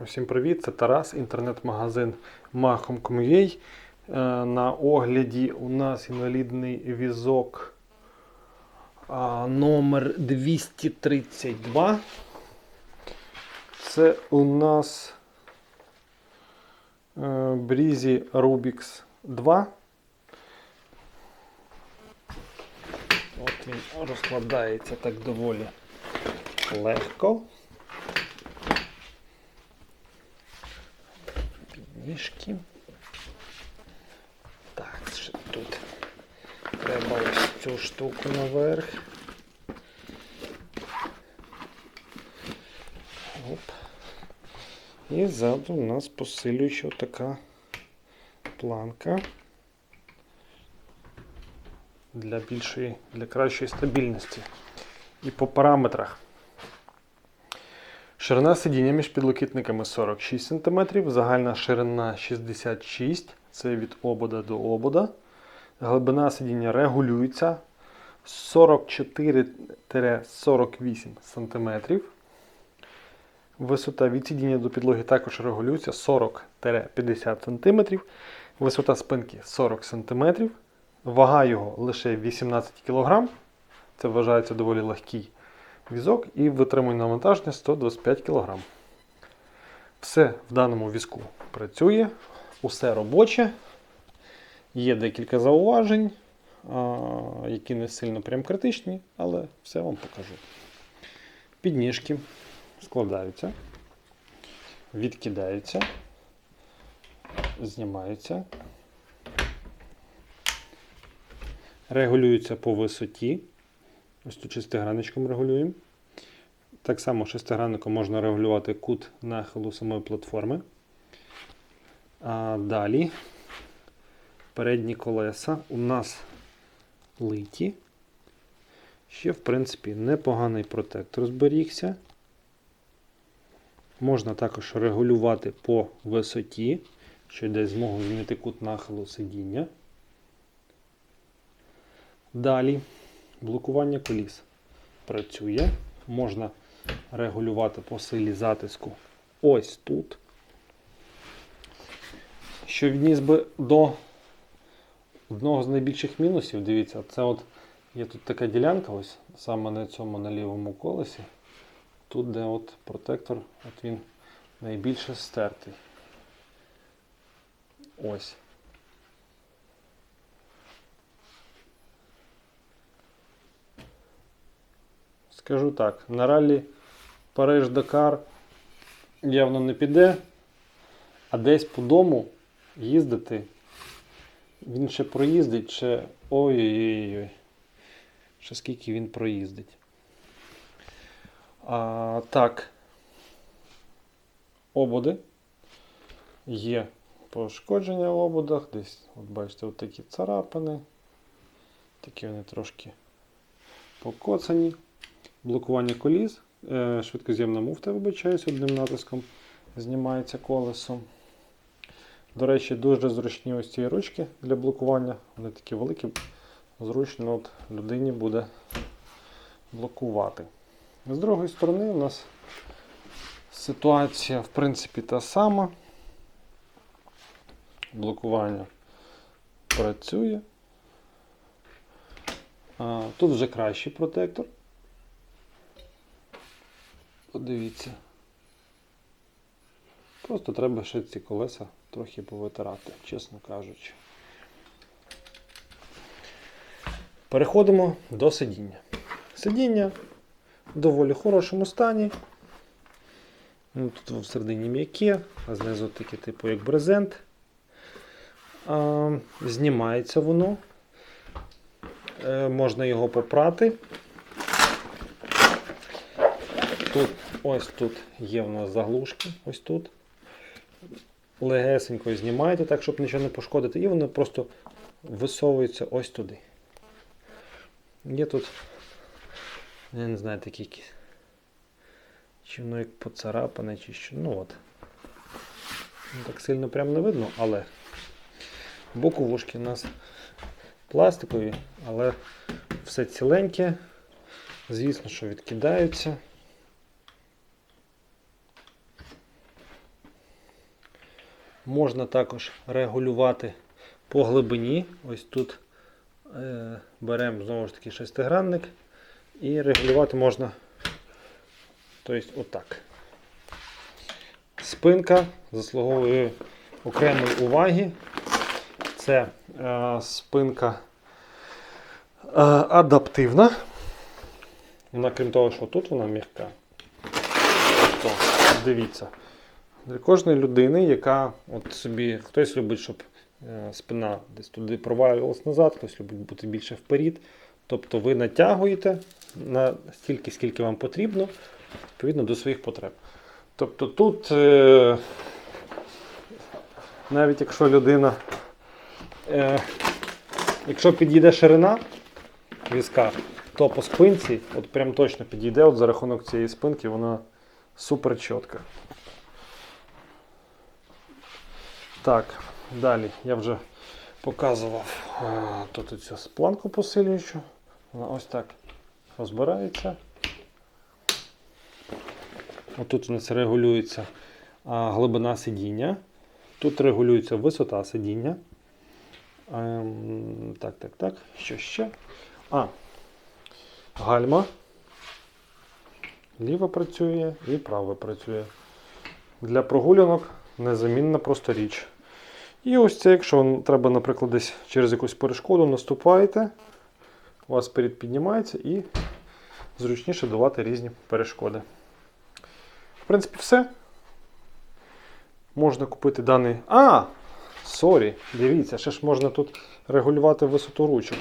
Усім привіт! Це Тарас, інтернет-магазин Mahom.com.ua. Е, На огляді у нас інвалідний візок номер 232. Це у нас Breezy Rubix 2. От він розкладається так доволі легко. Підніжки. Так, тут треба ось цю штуку наверх. Оп. І ззаду у нас посилююча така планка для більшої, для кращої стабільності. І по параметрах. Ширина сидіння між підлокітниками 46 см, загальна ширина 66 це від обода до обода. Глибина сидіння регулюється 44-48 см. Висота від сидіння до підлоги також регулюється 40-50 см. Висота спинки 40 см. Вага його лише 18 кг. Це вважається доволі легкий візок і витримує навантаження 125 кг. Все в даному візку працює, усе робоче. Є декілька зауважень, які не сильно прям критичні, але все вам покажу. Підніжки складаються, відкидаються, знімаються, регулюються по висоті. Ось тут шестигранничком регулюємо. Так само шестигранником можна регулювати кут нахилу самої платформи. А далі передні колеса у нас литі. Ще, в принципі, непоганий протектор зберігся. Можна також регулювати по висоті, що дасть змогу змінити кут нахилу сидіння. Далі блокування коліс працює. Можна регулювати по силі затиску ось тут. Що відніс би до одного з найбільших мінусів, дивіться, це от є тут така ділянка, ось саме на цьому на лівому колесі. Тут, де от протектор, от він найбільше стертий. Ось. Скажу так, на раллі Париж-Дакар явно не піде, а десь по дому їздити. Він ще проїздить, ще ой-ой-ой. Ще скільки він проїздить. А, Так. Ободи. Є пошкодження в ободах. Десь, от бачите, от такі царапини. Такі вони трошки покоцані блокування коліс, е, швидкоз'ємна муфта, вибачаюсь, одним натиском знімається колесо. До речі, дуже зручні ось ці ручки для блокування. Вони такі великі, зручно от людині буде блокувати. З другої сторони, у нас ситуація, в принципі, та сама. Блокування працює. Тут вже кращий протектор. Подивіться. Просто треба ще ці колеса трохи повитирати, чесно кажучи. Переходимо до сидіння. Сидіння в доволі хорошому стані. Ну, Тут всередині м'яке, а знизу таке, типу, як брезент. А, знімається воно. Е, можна його попрати. Тут, ось тут є в нас заглушки, ось тут. Легесенько знімаєте так, щоб нічого не пошкодити, і воно просто висовується ось туди. Є тут, я не знаю, такі якісь. Чи воно як поцарапане, чи що. Ну от. Так сильно прям не видно, але боковушки у нас пластикові, але все ціленьке. Звісно, що відкидаються. Можна також регулювати по глибині. Ось тут е, беремо знову ж таки шестигранник і регулювати можна тобто, отак. Спинка заслуговує окремої уваги. Це е, спинка е, адаптивна. Вона, крім того, що тут вона м'яка. Тобто, дивіться, для кожної людини, яка от собі хтось любить, щоб е, спина десь туди провалювалась назад, хтось любить бути більше вперед. Тобто ви натягуєте на стільки, скільки вам потрібно, відповідно до своїх потреб. Тобто тут, е, навіть якщо людина, е, якщо підійде ширина візка, то по спинці от прям точно підійде от за рахунок цієї спинки, вона супер чітка. Так, далі я вже показував е, тут цю планку посилюючу. Вона ось так розбирається. Отут у нас регулюється глибина сидіння. Тут регулюється висота сидіння. Ем, так, так, так. Що ще? А, гальма. Ліва працює і права працює. Для прогулянок незамінна просто річ. І ось це, якщо вам треба, наприклад, десь через якусь перешкоду наступаєте, у вас перед піднімається і зручніше долати різні перешкоди. В принципі, все. Можна купити даний. А! Сорі, дивіться, ще ж можна тут регулювати висоту ручок.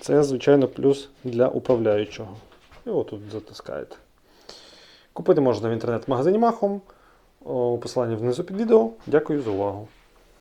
Це, звичайно, плюс для управляючого. І отут затискаєте. Купити можна в інтернет-магазині Махом. Посилання внизу під відео. Дякую за увагу.